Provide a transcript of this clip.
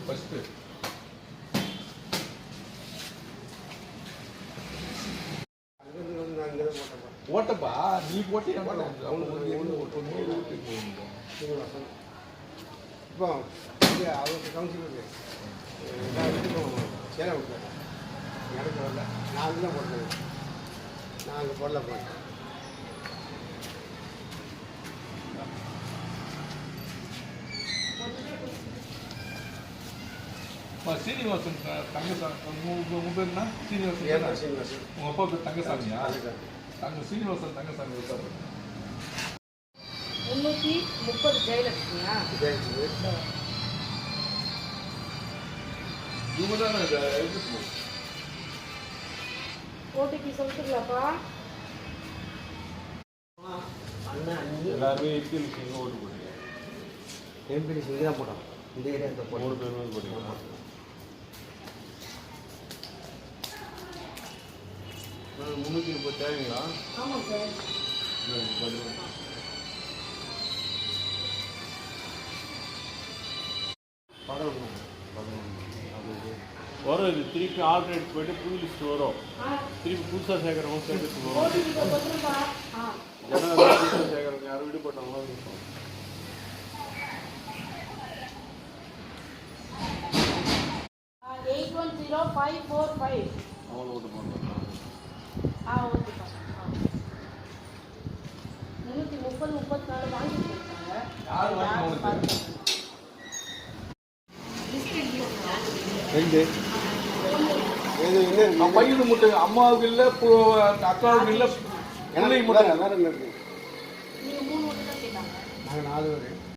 First ஓட்டப்பா நீ போட்டு இப்போ அவருக்கு கவுன்சிலருக்கு எல்லா வீட்டுக்கும் சேலை எனக்கு வரல. நான் தான் போட்டேன் நான் அங்கே போடல போட்டேன் சீனிவாசன் தங்கசாமி. உங்க உங்க பேர் என்ன? சீனிவாசன்? சீனிவாசன்? உங்க அப்பா பேர் தங்கசாமியா. தங்க சீனிவாசன் தங்கசாமி இருக்காரு முந்நூற்றி முப்பது ஜெயலட்சுமியா? இவங்க தானே இதை போ. ஓடிபி சொல்லிட்டுங்களாப்பா எல்லாருமே இங்கே ஓட்டு போட்டீங்க எம்பி தான் போட்டோம் இந்த ஏரியா இந்த மூணு பேருமே போட்டீங்க முந்நூற்றி முப்பது தேவைங்களா ஆமாம் சார். வரும்? இது திருப்பி ஆல்டர்னேட் போயிட்டு புது லிஸ்ட் வரும். திருப்பி புதுசாக சேர்க்குறவங்க சேர்க்கறதுக்கு வரும். புதுசாக சேர்க்குறவங்க யாரும் வீடு போட்டாங்களோ இருக்கும் eight one zero five four five அவங்கள ஓட்டு போடுறாங்க ஆ ஓகேப்பா முந்நூற்றி முப்பது முப்பத்தி நாலு உனக்கு? ரெண்டு இது என்ன? பையனு மட்டும் அம்மாவுக்கு இல்லை அக்காவுக்கு இல்லை எனக்கு மட்டும் வேற என்ன இருக்கு? நாங்கள் நாலு பேர்.